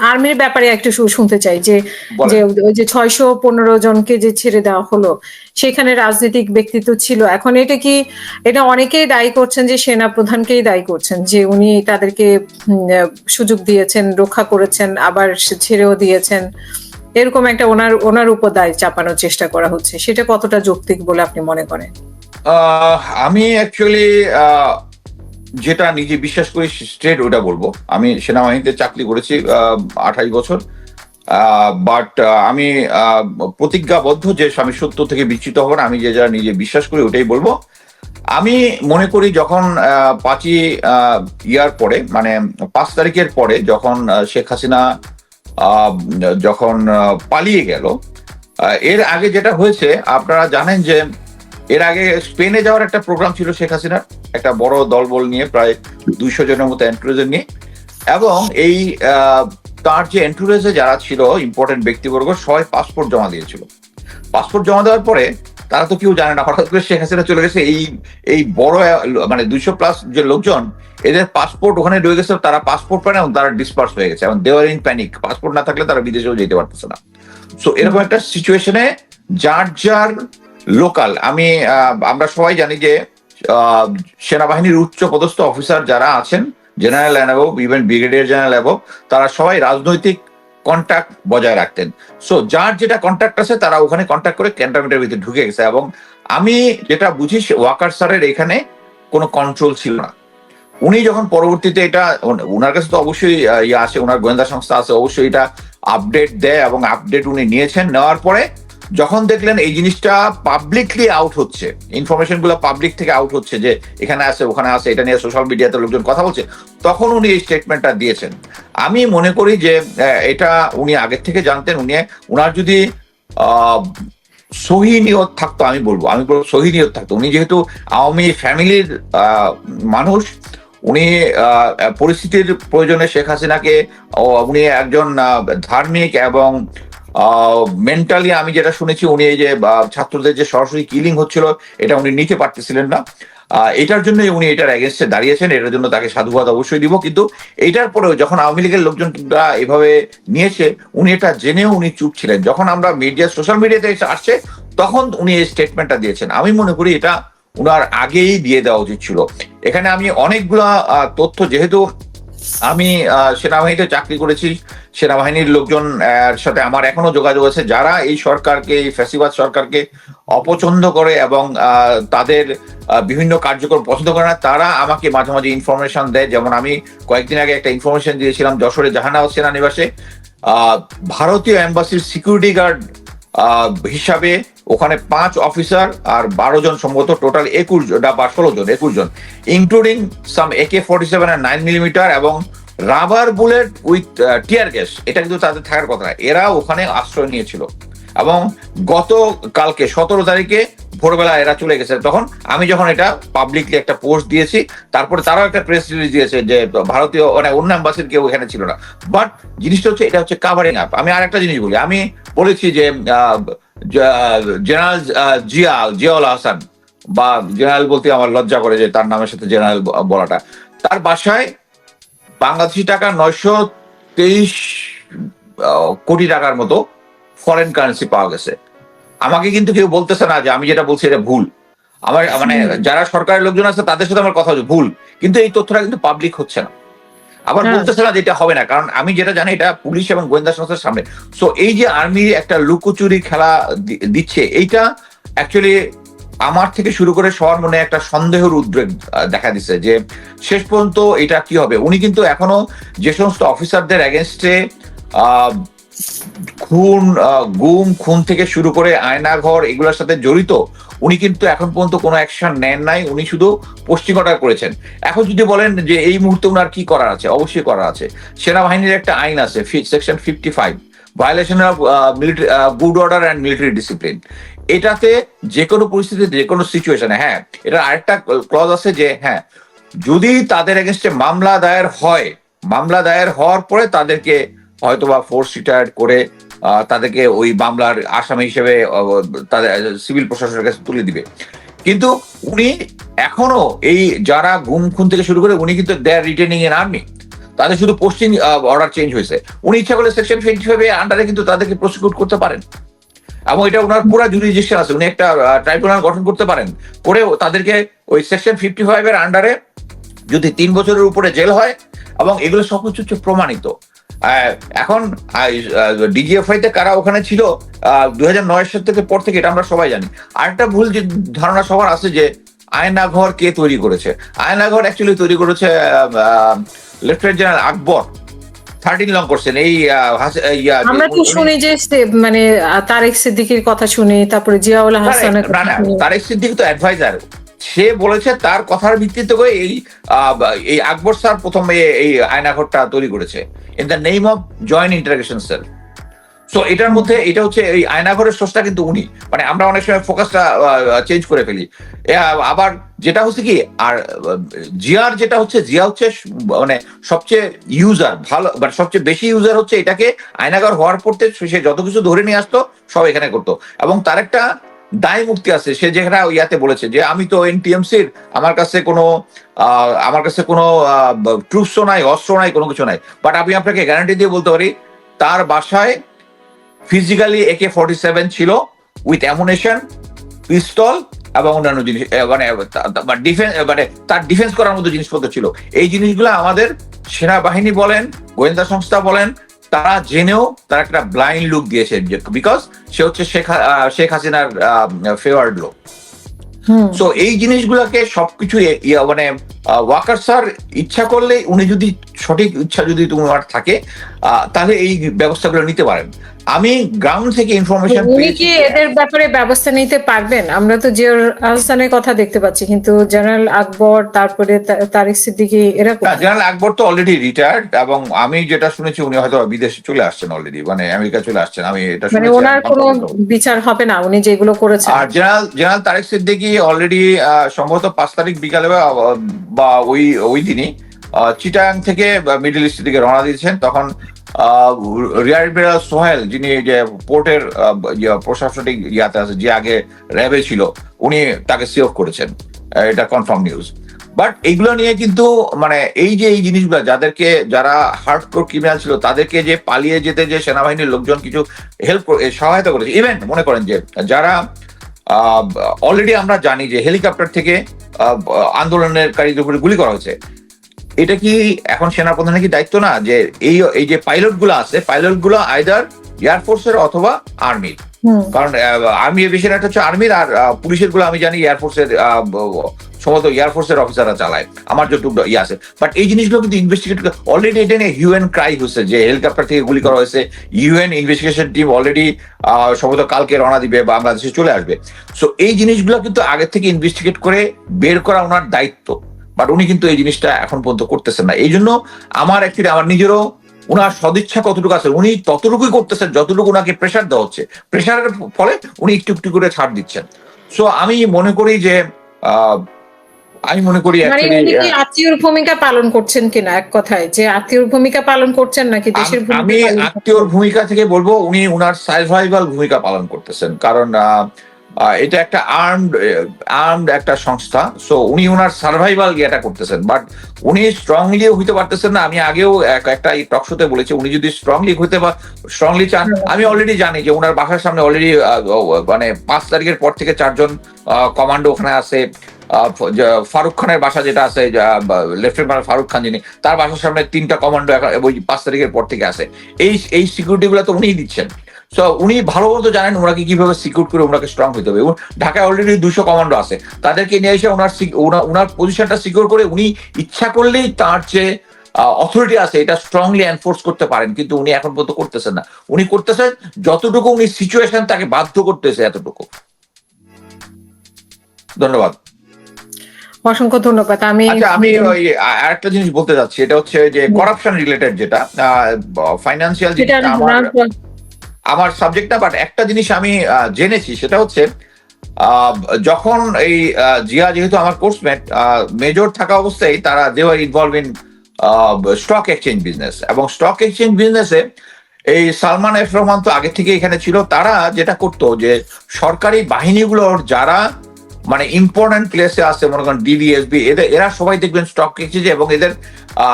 আর্মির ব্যাপারে একটু শুনতে চাই যে যে ওই যে ছয়শো পনেরো জনকে যে ছেড়ে দেওয়া হলো সেখানে রাজনৈতিক ব্যক্তিত্ব ছিল। এখন এটা কি এটা অনেকেই দায়ী করছেন যে সেনা প্রধানকেই দায়ী করছেন যে উনি তাদেরকে সুযোগ দিয়েছেন রক্ষা করেছেন আবার ছেড়েও দিয়েছেন। এরকম একটা ওনার ওনার উপর দায় চাপানোর চেষ্টা করা হচ্ছে। সেটা কতটা যৌক্তিক বলে আপনি মনে করেন? আহ, আমি অ্যাকচুয়ালি যেটা নিজে বিশ্বাস করি স্ট্রেট ওটা বলব। আমি সেনাবাহিনীতে চাকরি করেছি আঠাশ বছর। বাট আমি প্রতিজ্ঞাবদ্ধ যে আমি সত্য থেকে বিচ্যুত হব আমি যে যা নিজে বিশ্বাস করি ওটাই বলব। আমি মনে করি যখন পাঁচই ইয়ার পরে মানে পাঁচ তারিখের পরে যখন শেখ হাসিনা যখন পালিয়ে গেল এর আগে যেটা হয়েছে, আপনারা জানেন যে এর আগে স্পেনে যাওয়ার একটা প্রোগ্রাম ছিল শেখ হাসিনার, একটা বড় দলবল নিয়ে, প্রায় দুইশো জনের মতো এন্টুরেজের নিয়ে। এবং এই তার যে এন্টুরেজে যারা ছিল ইম্পর্টেন্ট ব্যক্তিবর্গ, সবাই পাসপোর্ট জমা দিয়েছিল। পাসপোর্ট জমা দেওয়ার পরে তারা তো কেউ জানে না, হঠাৎ করে শেখ হাসিনা চলে গেছে, এই এই বড় মানে দুইশো প্লাস যে লোকজন, এদের পাসপোর্ট ওখানে রয়ে গেছে, তারা পাসপোর্ট পায় না তারা ডিসপার্স হয়ে গেছে। এবং দেওয়ার ইন প্যানিক পাসপোর্ট না থাকলে তারা বিদেশেও যেতে পারতেছে না। সো এরকম একটা সিচুয়েশনে যার যার লোকাল। আমি আমরা সবাই জানি যে সেনাবাহিনীর উচ্চ পদস্থ অফিসার যারা আছেন, জেনারেল অ্যানাবব ইভেন ব্রিগেডিয়ার জেনারেল অ্যাবব তারা সবাই রাজনৈতিক কন্ট্যাক্ট বজায় রাখতেন। সো যার যেটা কন্ট্যাক্ট আছে, তারা ওখানে কন্ট্যাক্ট করে ক্যান্টনমেন্টের ভিতরে ঢুকে গেছে। এবং আমি যেটা বুঝি ওয়াকার স্যারের এখানে কোনো কন্ট্রোল ছিল না। উনি যখন পরবর্তীতে এটা ওনার কাছে তো অবশ্যই ইয়ে আছে ওনার গোয়েন্দা সংস্থা আছে, অবশ্যই এটা আপডেট দেয় এবং আপডেট উনি নিয়েছেন। নেওয়ার পরে যখন দেখলেন এই জিনিসটা পাবলিকলি আউট হচ্ছে ইনফরমেশনগুলো পাবলিক থেকে আউট হচ্ছে যে এখানে আছে, ওখানে আছে, এটা নিয়ে সোশ্যাল মিডিয়াতে লোকজন কথা বলছে, তখন উনি এই স্টেটমেন্টটা দিয়েছেন। আমি মনে করি যে এটা উনি আগের থেকে জানতেন, উনি উনার যদি সহি নিয়ত থাকতো, আমি বলব আমি বলব সহি নিয়ত থাকতো। উনি যেহেতু আওয়ামী ফ্যামিলির মানুষ, উনি পরিস্থিতির প্রয়োজনে শেখ হাসিনাকে উনি একজন ধার্মিক এবং মেন্টালি আমি যেটা শুনেছি, উনি এই যে ছাত্রদের যে সরাসরি কিলিং হচ্ছিল, এটা উনি নিতে পারতেছিলেন না। এটার জন্য উনি এটার এগেনস্টে দাঁড়িয়েছেন, এটার জন্য তাকে সাধুবাদ অবশ্যই দিব। কিন্তু এটার পরেও যখন আওয়ামী লীগের লোকজন এভাবে নিয়েছে, উনি এটা জেনেও উনি চুপ ছিলেন। যখন আমরা মিডিয়া সোশ্যাল মিডিয়াতে আসছে, তখন উনি এই স্টেটমেন্টটা দিয়েছেন। আমি মনে করি এটা উনার আগেই দিয়ে দেওয়া উচিত ছিল। এখানে আমি অনেকগুলা তথ্য, যেহেতু আমি সেনাবাহিনীতে চাকরি করেছি। সেনাবাহিনীর লোকজন সাথে আমার এখনও যোগাযোগ আছে। যারা এই সরকারকে, এই ফ্যাসিবাদ সরকারকে অপছন্দ করে এবং তাদের বিভিন্ন কার্যক্রম পছন্দ করে না, তারা আমাকে মাঝে মাঝে ইনফরমেশন দেয়। যেমন আমি কয়েকদিন আগে একটা ইনফরমেশন দিয়েছিলাম যশোরে জাহানাবাদ সেনানিবাসে। ভারতীয় এম্বাসির সিকিউরিটি গার্ড হিসাবে ওখানে পাঁচ অফিসার আর বারো জন সম্ভবত টোটাল একুশ জন বা ষোলো জন, একুশ জন including some AK forty seven আর নাইন মিলিমিটার এবং rubber bullet with tear gas এটা কিন্তু তাদের থাকার কথা না। এরা ওখানে আশ্রয় নিয়েছিল। এবং গত কালকে সতেরো তারিখে ভোরবেলা এরা চলে গেছে। তখন আমি যখন এটা পাবলিকলি একটা পোস্ট দিয়েছি, তারপরে তারাও একটা প্রেস রিলিজ দিয়েছে যে ভারতীয় মানে অন্য অ্যাম্বাসির কেউ এখানে ছিল না। বাট জিনিসটা হচ্ছে, এটা হচ্ছে কাভারিং আপ আমি আরেকটা জিনিস বলি। আমি বলেছি যে জেনারেল আহ, জিয়া জিয়াউল হাসান বা জেনারেল বলতে আমার লজ্জা করে যে তার নামের সাথে জেনারেল বলাটা। তার বাসায় বাংলাদেশি টাকা নয়শো তেইশ কোটি টাকার মতো ফরেন কারেন্সি পাওয়া গেছে। আমাকে কিন্তু কেউ বলতেছে না যে আমি যেটা বলছি এটা ভুল। আমার মানে যারা সরকারের লোকজন আছে তাদের সাথে আমার কথা হচ্ছে ভুল। কিন্তু এই তথ্যটা কিন্তু পাবলিক হচ্ছে না। আবার হ্যাঁ। বলতেছে না যেটা হবে না কারণ আমি যেটা জানি এটা পুলিশ এবং গোয়েন্দা সংস্থার সামনে সো এই যে আর্মি একটা লুকোচুরি খেলা দিচ্ছে এইটা অ্যাকচুয়ালি আমার থেকে শুরু করে সবার মনে একটা সন্দেহের উদ্রেক দেখা দিচ্ছে যে শেষ পর্যন্ত এটা কি হবে উনি কিন্তু এখনও যে সমস্ত অফিসারদের এগেনস্টে খুন গুম, খুন থেকে শুরু করে আয়নাঘর এগুলোর সাথে জড়িত, উনি কিন্তু এখন পর্যন্ত কোনো অ্যাকশন নেন নাই, উনি শুধু অর্ডার করেছেন। এখন যদি বলেন যে এই মুহূর্তে ওনার কি করার আছে, অবশ্যই করার আছে। সেনাবাহিনীর একটা আইন আছে section fifty five violation of military good order and military discipline এটাতে যে কোনো পরিস্থিতিতে, যে কোনো সিচুয়েশনে হ্যাঁ এটা আরেকটা ক্লজ আছে যে হ্যাঁ যদি তাদের এগেনস্টে মামলা দায়ের হয়, মামলা দায়ের হওয়ার পরে তাদেরকে হয়তোবা ফোর্স রিটায়ার্ড করে তাদেরকে ওই মামলার আসামি হিসেবে তাদের সিভিল প্রশাসনের কাছে তুলে দিবে। কিন্তু উনি এখনও এই যারা গুম খুন থেকে শুরু করে, উনি কিন্তু দেয়ার রিটেনিং এন আর্মি তাদের শুধু পোস্টিং অর্ডার চেঞ্জ হয়েছে। উনি ইচ্ছা করলে সেকশন টোয়েন্টি ফাইভ আন্ডারে কিন্তু তাদেরকে প্রসিকিউট করতে পারেন। এবং এটা ওনার পুরো জুরিডিকশন আছে। উনি একটা ট্রাইব্যুনাল গঠন করতে পারেন। করে তাদেরকে ওই সেকশন ফিফটি ফাইভ এর আন্ডারে যদি তিন বছরের উপরে জেল হয়, এবং এগুলো সবকিছু প্রমাণিত। এখন ডিজিএফআই তে কারা ওখানে ছিল দুই হাজার নয় সাল থেকে পর থেকে এটা আমরা সবাই জানি। আরেকটা ভুল যে ধারণা সবার আছে যে আয়নাঘর কে তৈরি করেছে? আয়নাঘর অ্যাকচুয়ালি তৈরি করেছে লেফটেন্যান্ট জেনারেল আকবর। থার্টিন লং করছেন এই আমরা তো শুনি যে সে- মানে তারেক সিদ্দিকির কথা শুনি তারপরে জিয়াউল হাসানের তারেক সিদ্দিক তো অ্যাডভাইজার সে বলেছে তার কথার ভিত্তিতে করে এই আহ, এই আকবর স্যার প্রথম এই আয়নাঘরটা তৈরি করেছে। In the name of joint integration cell so এটার মধ্যে, এটা হচ্ছে এই আয়নাঘরের সোর্সটা কিন্তু উনি। মানে আমরা অনেক সময় ফোকাসটা চেঞ্জ করে ফেলি। আবার যেটা হচ্ছে কি, আর, জিয়ার যেটা হচ্ছে, জিয়া হচ্ছে মানে সবচেয়ে ইউজার ভালো মানে সবচেয়ে বেশি ইউজার হচ্ছে এটাকে আয়নাঘর হওয়ার পড়তে সে যত কিছু ধরে নিয়ে আসতো, সব এখানে করতো। এবং তার একটা দায় মুক্তি আছে। সে যেখানে ইয়াতে বলেছে যে, আমি তো এনটিএমসির, আমার কাছে কোনো আমার কাছে কোনো ট্রুপসও নাই অস্ত্র নাই, কোনো কিছু নাই। বাট আমি আপনাকে গ্যারান্টি দিয়ে বলতে পারি, তার বাসায় ফিজিক্যালি একে ফর্টি সেভেন ছিল উইথ অ্যামুনেশন পিস্তল এবং অন্যান্য জিনিস মানে ডিফেন্স মানে তার ডিফেন্স করার মতো জিনিসপত্র ছিল। এই জিনিসগুলো আমাদের সেনাবাহিনী বলেন, গোয়েন্দা সংস্থা বলেন তারা জেনেও তার একটা ব্লাইন্ড লুক দিয়েছে বিকজ সে হচ্ছে শেখ হাসিনার ফেভার্ড লোক সো এই জিনিসগুলোকে সবকিছু মানে ওয়াকার স্যার ইচ্ছা করলে উনি যদি সঠিক ইচ্ছা যদি তোমার থাকে তাহলে এই ব্যবস্থাগুলো নিতে পারেন আমি গ্রাউন্ড থেকে ইনফরমেশন উনি কি এদের ব্যাপারে ব্যবস্থা নিতে পারবেন আমরা তো জিয়াউল হাসানের কথা দেখতে পাচ্ছি কিন্তু জেনারেল আকবর তারপরে তারেক সিদ্দিকি এরা? জেনারেল আকবর তো অলরেডি রিটায়ার্ড এবং আমি যেটা শুনেছি উনি হয়তো বিদেশে চলে আসছেন অলরেডি মানে আমেরিকা চলে আসছেন আমি এটা মানে ওনার কোনো। বিচার হবে না উনি যেগুলো করেছেন আর general general Tareq Siddiqui already সম্ভবত পাঁচ তারিখ বিকালে বা ওই ওই দিনই চিটাং থেকে মিডল ইস্ট দিকে রওনা দিয়েছেন। তখন রিয়ার বেড়া সোহেল যিনি যে পোর্টের প্রশাসনিক ইয়াতে আছে যে আগে র্যাবে ছিল উনি তাকে সিওফ করেছেন। এটা কনফার্ম নিউজ। বাট এইগুলো নিয়ে কিন্তু মানে এই যে এই জিনিসগুলো যাদেরকে যারা হার্ড কোর ক্রিমিনাল ছিল তাদেরকে যে পালিয়ে যেতে যে সেনাবাহিনীর লোকজন কিছু হেল্প সহায়তা করেছে। ইভেন মনে করেন যে যারা অলরেডি আমরা জানি যে হেলিকপ্টার থেকে আহ, আন্দোলনকারীদের উপরে গুলি করা হয়েছে। এটা কি এখন সেনাপ্রধানের কি দায়িত্ব না? যে এই এই যে পাইলটগুলো আছে পাইলটগুলো আইদার এয়ারফোর্সের অথবা আর্মির কারণ আর্মি একটা হচ্ছে আর্মির আর পুলিশেরগুলো আমি জানি এয়ারফোর্সের সম্ভবত এয়ারফোর্সের অফিসাররা চালায়। আমার যতটুকু ইয়ে আছে। বাট এই জিনিসগুলো কিন্তু ইনভেস্টিগেট অলরেডি এটা নিয়ে ইউএন ক্রাই হচ্ছে যে হেলিকপ্টার থেকে গুলি করা হয়েছে। ইউএন ইনভেস্টিগেশন টিম অলরেডি সম্ভবত কালকে রওনা দিবে বাংলাদেশে চলে আসবে। সো এই জিনিসগুলো কিন্তু আগে থেকে ইনভেস্টিগেট করে বের করা ওনার দায়িত্ব। বাট উনি কিন্তু এই জিনিসটা এখন পর্যন্ত করতেছেন না। এই জন্য আমার অ্যাকচুয়ালি আমার নিজেরও উনার সদিচ্ছা কতটুকু আছে উনি ততটুকুই করতেছেন যতটুকু ওনাকে প্রেশার দেওয়া হচ্ছে। প্রেশারের ফলে উনি একটু একটু করে ছাড় দিচ্ছেন। সো আমি মনে করি যে আহ, আমি মনে করি মানে কি আত্মীয়র ভূমিকা পালন করছেন কিনা এক কথায়? যে আত্মীয়র ভূমিকা পালন করছেন নাকি দেশের আমি? আত্মীয়র ভূমিকা থেকে বলব উনি উনার সার্ভাইভাল ভূমিকা পালন করতেছেন। কারণ আহ, এটা একটা আর্মড আর্মড একটা সংস্থা। সো উনি ওনার সার্ভাইভাল ইয়েটা করতেছেন। বাট উনি স্ট্রংলি হইতে পারতেছেন না। আমি আগেও এক- একটা টক শোতে বলেছি, উনি যদি স্ট্রংলি হইতে বা স্ট্রংলি চান, আমি অলরেডি জানি যে ওনার বাসার সামনে অলরেডি মানে পাঁচ তারিখের পর থেকে চারজন কমান্ডো ওখানে আছে। ফারুক খানের বাসা যেটা আছে লেফটেন্যান্ট ফারুক খান যিনি, তার বাসার সামনে তিনটা কমান্ডো ওই পাঁচ তারিখের পর থেকে আছে। এই এই সিকিউরিটি গুলো তো উনিই দিচ্ছেন। সো উনি ভালো মতো জানেন ওনাকে কীভাবে সিকিউর করে ওনাকে স্ট্রং হইতে হবে। এবং ঢাকায় অলরেডি দুশো কমান্ডো আছে। তাদেরকে নিয়ে এসে ওনার ওনার পজিশনটা সিকিউর করে উনি ইচ্ছা করলেই তার যে অথরিটি আছে এটা স্ট্রংলি এনফোর্স করতে পারেন। কিন্তু উনি এখন পর্যন্ত করতেছেন না। উনি করতেছেন যতটুকু উনি সিচুয়েশন তাকে বাধ্য করতেছে এতটুকু। ধন্যবাদ। অসংখ্য ধন্যবাদ। আমি আচ্ছা আমি ওই আরেকটা জিনিস বলতে যাচ্ছি এটা হচ্ছে যে করাপশন রিলেটেড যেটা ফাইন্যান্সিয়াল যেটা আমার আমার সাবজেক্টটা বাট একটা জিনিস আমি জেনেছি, সেটা হচ্ছে যখন এই জিয়া যেহেতু আমার কোর্সমেট মেজর থাকা অবস্থায় তারা দেওয়ার involve in stock exchange business এবং স্টক এক্সচেঞ্জ বিজনেসে এই সালমান এফ রহমান তো আগে থেকে এখানে ছিল, তারা যেটা করতো যে, সরকারি বাহিনীগুলোর যারা মানে ইম্পর্টেন্ট প্লেসে আছে, মনে করেন ডিডিএসবি এদের, এরা সবাই দেখবেন স্টক এক্সচেঞ্জে এবং এদের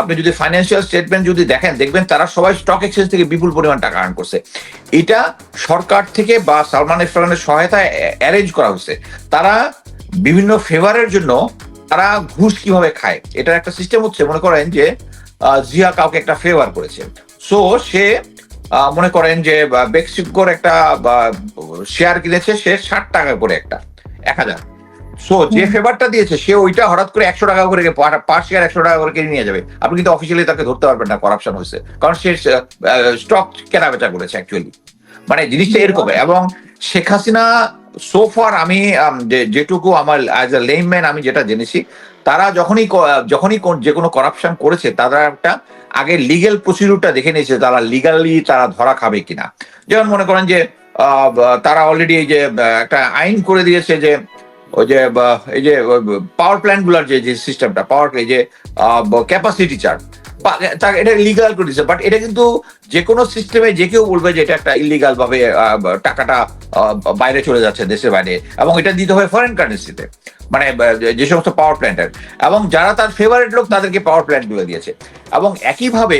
আপনি যদি ফাইন্যান্সিয়াল স্টেটমেন্ট যদি দেখেন, দেখবেন তারা সবাই স্টক এক্সচেঞ্জ থেকে বিপুল পরিমাণ টাকা আর্ন করছে। এটা সরকার থেকে বা সালমান ইফরানের সহায়তায় অ্যারেঞ্জ করা হয়েছে। তারা বিভিন্ন ফেভারের জন্য তারা ঘুষ কীভাবে খায়, এটার একটা সিস্টেম হচ্ছে, মনে করেন যে জিয়া কাউকে একটা ফেভার করেছে। সো সে মনে করেন যে বেক্সিকোর একটা শেয়ার কিনেছে, সে ষাট টাকা করে একটা, এক হাজার। সো যে ফেভারটা দিয়েছে সে ওইটা হঠাৎ করে একশো টাকা করে পার শেয়ার একশো টাকা করে কিনে নিয়ে যাবে। আপনি কিন্তু অফিসিয়ালি তাকে ধরতে পারবেন না করাপশন হয়েছে। কারণ সে স্টক কেনা বেচা করেছে অ্যাকচুয়ালি মানে জিনিসটা এরকম। এবং শেখ হাসিনা সোফার আমি যেটুকু আমার অ্যাজ এ লেমম্যান আমি যেটা জেনেছি তারা যখনই যখনই যে কোনো করাপশন করেছে তারা একটা আগে লিগেল প্রসিডিউরটা দেখে নিয়েছে তারা লিগালি তারা ধরা খাবে কিনা। যেমন মনে করেন যে আহ, তারা অলরেডি এই যে একটা আইন করে দিয়েছে যে ওই যে এই যে পাওয়ার প্ল্যান্টগুলার যে সিস্টেমটা পাওয়ার এই যে ক্যাপাসিটি চার্ট এটা লিগাল করে বাট এটা কিন্তু যে কোনো সিস্টেমে যে কেউ বলবে যে এটা একটা ইলিগাল ভাবে টাকাটা বাইরে চলে যাচ্ছে দেশের বাইরে, এবং এটা দিতে হবে ফরেন কারেন্সিতে মানে যে সমস্ত পাওয়ার প্ল্যান্টের এবং যারা তার ফেভারিট লোক তাদেরকে পাওয়ার প্ল্যান্ট দিয়েছে, এবং একইভাবে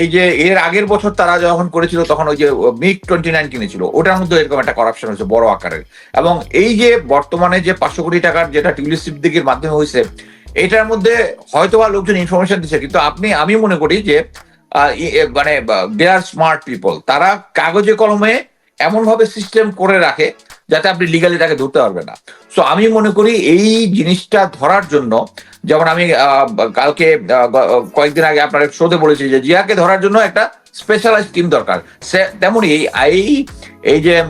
এই যে এর আগের বছর তারা যখন করেছিল, তখন ওই যে মিগ টোয়েন্টি নাইন কিনেছিল। ওটার মধ্যে এরকম একটা করাপশন হয়েছে, বড় আকারের। এবং এই যে বর্তমানে যে পাঁচশো কোটি টাকার যেটা টিউলিপ দিকের মাধ্যমে হয়েছে, এটার মধ্যে হয়তোবা লোকজন ইনফরমেশন দিচ্ছে কিন্তু আপনি, আমি মনে করি যে মানে দে আর স্মার্ট পিপল তারা কাগজে কলমে এমন ভাবে সিস্টেম করে রাখে যাতে আপনি লিগালি তাকে ধরতে পারবেন না। সো আমি মনে করি এই জিনিসটা ধরার জন্য, যেমন আমি কালকে কয়েকদিন আগে আপনার শোতে বলেছি যে জিয়াকে ধরার জন্য একটা স্পেশালাইজ টিম দরকার। সে- তেমনই এই এই এই যে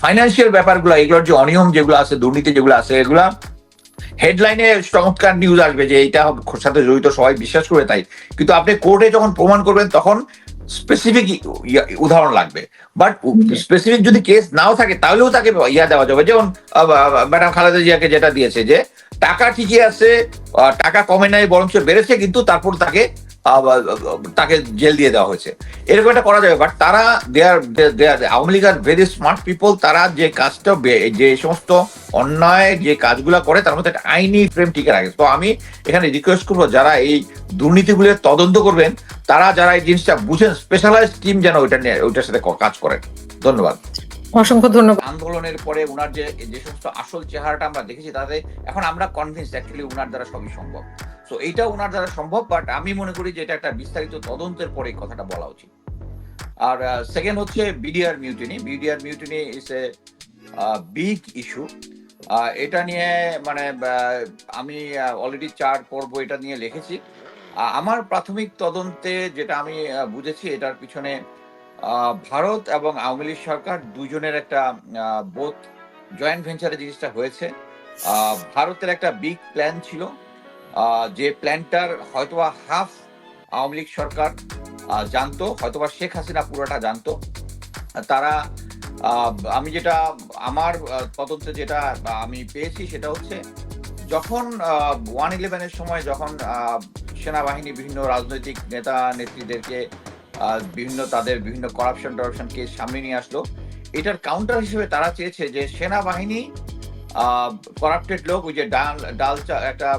ফাইন্যান্সিয়াল ব্যাপারগুলো, এগুলোর যে অনিয়ম যেগুলো আছে, দুর্নীতি যেগুলো আছে, এগুলা হেডলাইনে চমৎকার নিউজ আসবে যে এইটা সাথে জড়িত, সবাই বিশ্বাস করে তাই। কিন্তু আপনি কোর্টে যখন প্রমাণ করবেন, তখন স্পেসিফিক উদাহরণ লাগবে। বাট স্পেসিফিক যদি কেস নাও থাকে তাহলেও তাকে ইয়া দেওয়া যাবে। যেমন ম্যাডাম খালেদা জিয়াকে যেটা দিয়েছে যে টাকা ঠিকই আছে টাকা কমে নাই বরঞ্চ বেড়েছে কিন্তু তারপর তাকে তাকে জেল দিয়ে দেওয়া হয়েছে। এরকম একটা করা যাবে বাট তারা they are they are Awami League are very smart people তারা যে কাজটা, যে সমস্ত অন্যায়, যে কাজগুলো করে, তার মধ্যে একটা আইনি ফ্রেম টিকে রাখে। তো আমি এখানে রিকোয়েস্ট করব, যারা এই দুর্নীতিগুলোর তদন্ত করবেন, তারা যারা এই জিনিসটা বুঝেন স্পেশালাইজ টিম যেন ওইটা নিয়ে, ওইটার সাথে কাজ করেন। ধন্যবাদ। অসংখ্য ধন্যবাদ। আন্দোলনের পরে ওনার যে যে সমস্ত আসল চেহারাটা আমরা দেখেছি, তাতে এখন আমরা কনভিন্স অ্যাকচুয়ালি ওনার দ্বারা সবই সম্ভব। সো এইটা ওনার দ্বারা সম্ভব বাট আমি মনে করি যে এটা একটা বিস্তারিত তদন্তের পরে কথাটা বলা উচিত। আর সেকেন্ড হচ্ছে BDR mutiny BDR mutiny is a big issue এটা নিয়ে মানে আমি অলরেডি চার পর্ব এটা নিয়ে লিখেছি। আমার প্রাথমিক তদন্তে যেটা আমি বুঝেছি, এটার পিছনে ভারত এবং আওয়ামী লীগ সরকার দুজনের একটা বোধ জয়েন্ট ভেঞ্চারে জিনিসটা হয়েছে। ভারতের একটা বিগ প্ল্যান ছিল। যে প্ল্যানটার হয়তোবা হাফ আওয়ামী লীগ সরকার জানতো, হয়তোবা শেখ হাসিনা পুরোটা জানতো। তারা আমি যেটা, আমার তদন্তে যেটা আমি পেয়েছি সেটা হচ্ছে, যখন ওয়ান ইলেভেনের সময় যখন সেনাবাহিনী বিভিন্ন রাজনৈতিক নেতা নেত্রীদেরকে বিভিন্ন তাদের বিভিন্ন করাপশন টরাপশন কেস সামনে নিয়ে আসলো। এটার কাউন্টার হিসেবে তারা চেয়েছে যে সেনাবাহিনী করাপ্টেড লোক ওই যে ডাল ডাল একটা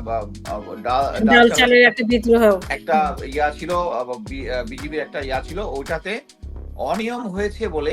ডাল- চালের একটা বিদ্রোহ। একটা ইয়া ছিল বিজিবির একটা ইয়া ছিল ওইটাতে অনিয়ম হয়েছে বলে